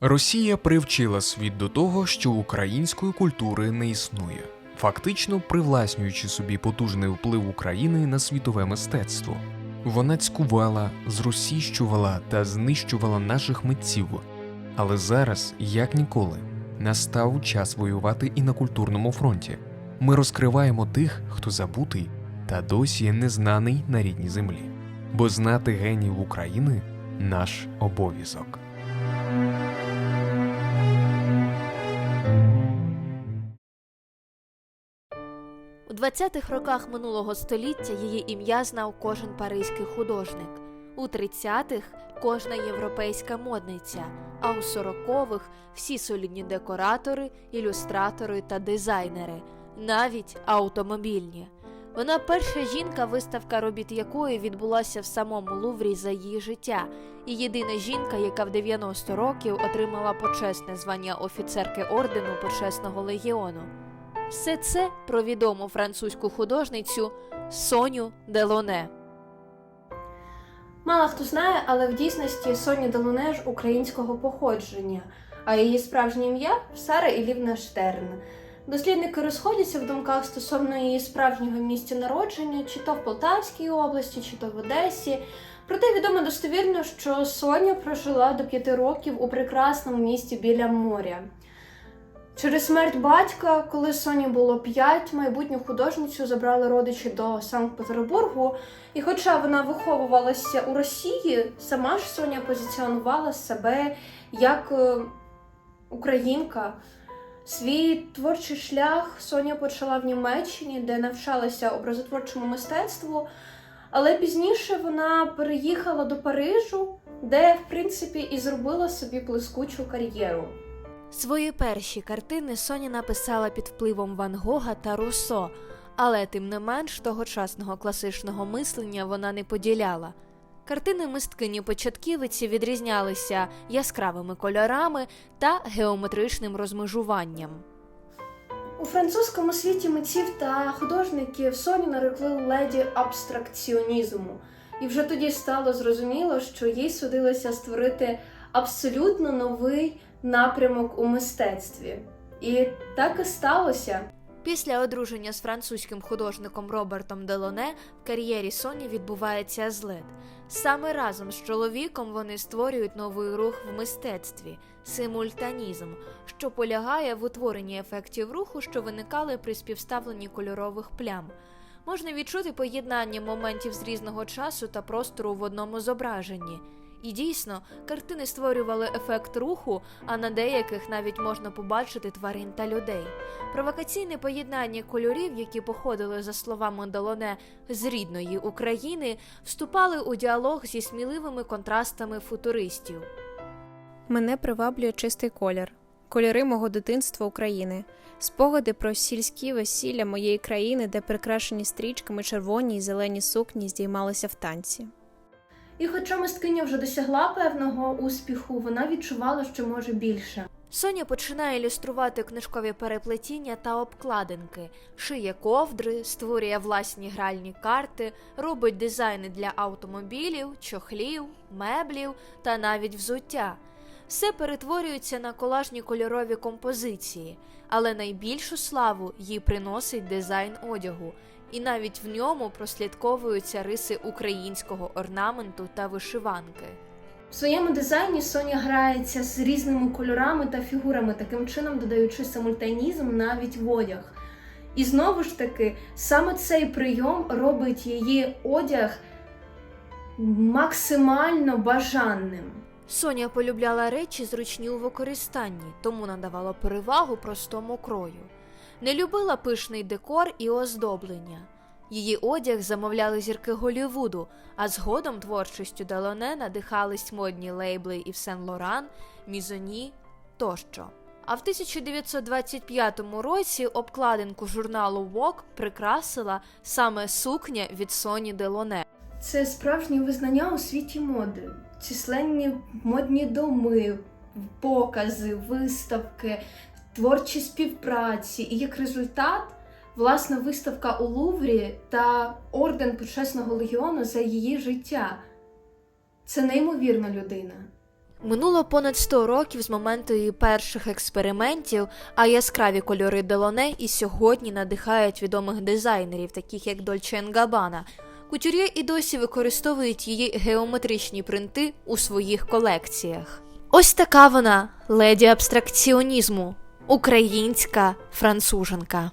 Росія привчила світ до того, що української культури не існує, фактично привласнюючи собі потужний вплив України на світове мистецтво. Вона цькувала, зросійщувала та знищувала наших митців. Але зараз, як ніколи, настав час воювати і на культурному фронті. Ми розкриваємо тих, хто забутий та досі незнаний на рідній землі. Бо знати генів України наш обов'язок. 20-х роках минулого століття її ім'я знав кожен паризький художник, у 30-х – кожна європейська модниця, а у 40-х – всі солідні декоратори, ілюстратори та дизайнери, навіть автомобільні. Вона перша жінка, виставка робіт якої відбулася в самому Луврі за її життя, і єдина жінка, яка в 90 років отримала почесне звання офіцерки ордену почесного легіону. Все це про відому французьку художницю Соню Делоне. Мало хто знає, але в дійсності Соня Делоне ж українського походження, а її справжнє ім'я Сара Ілівна Штерн. Дослідники розходяться в думках стосовно її справжнього місця народження, чи то в Полтавській області, чи то в Одесі. Проте відомо достовірно, що Соня прожила до п'яти років у прекрасному місті біля моря. Через смерть батька, коли Соні було п'ять, майбутню художницю забрали родичі до Санкт-Петербургу. І хоча вона виховувалася у Росії, сама ж Соня позиціонувала себе як е, українка. Свій творчий шлях Соня почала в Німеччині, де навчалася образотворчому мистецтву. Але пізніше вона переїхала до Парижу, де, в принципі, і зробила собі блискучу кар'єру. Свої перші картини Соня написала під впливом Ван Гога та Руссо, але тим не менш тогочасного класичного мислення вона не поділяла. Картини мисткині початківиці відрізнялися яскравими кольорами та геометричним розмежуванням. У французькому світі митців та художників Соні нарекли леді абстракціонізму, і вже тоді стало зрозуміло, що їй судилося створити абсолютно новий напрямок у мистецтві. І так і сталося. Після одруження з французьким художником Робертом Делоне в кар'єрі Соні відбувається злет. Саме разом з чоловіком вони створюють новий рух в мистецтві симультанізм, що полягає в утворенні ефектів руху, що виникали при співставленні кольорових плям. Можна відчути поєднання моментів з різного часу та простору в одному зображенні. І дійсно, картини створювали ефект руху, а на деяких навіть можна побачити тварин та людей. Провокаційне поєднання кольорів, які походили, за словами Долоне, з рідної України, вступали у діалог зі сміливими контрастами футуристів. Мене приваблює чистий колір, кольори мого дитинства України, спогади про сільські весілля моєї країни, де прикрашені стрічками червоні й зелені сукні здіймалися в танці. І хоча мисткиня вже досягла певного успіху, вона відчувала, що може більше. Соня починає ілюструвати книжкові переплетіння та обкладинки, шиє ковдри, створює власні гральні карти, робить дизайни для автомобілів, чохлів, меблів та навіть взуття. Все перетворюється на колажні кольорові композиції, але найбільшу славу їй приносить дизайн одягу, і навіть в ньому прослідковуються риси українського орнаменту та вишиванки. В своєму дизайні Соня грається з різними кольорами та фігурами, таким чином додаючи симультанізм навіть в одяг. І знову ж таки, саме цей прийом робить її одяг максимально бажаним. Соня полюбляла речі зручні у використанні, тому надавала перевагу простому крою. Не любила пишний декор і оздоблення. Її одяг замовляли зірки Голлівуду, а згодом творчістю Делоне надихались модні лейбли Ів Сен Лоран, Мізоні тощо. А в 1925 році обкладинку журналу Vogue прикрасила саме сукня від Соні Делоне. Це справжнє визнання у світі моди, численні модні доми, покази, виставки, творчі співпраці. І як результат, власна виставка у Луврі та орден почесного легіону за її життя. Це неймовірна людина. Минуло понад 100 років з моменту її перших експериментів, а яскраві кольори Делоне і сьогодні надихають відомих дизайнерів, таких як Dolce Gabbana. Кутюр'є і досі використовують її геометричні принти у своїх колекціях. Ось така вона, леді абстракціонізму, українська француженка.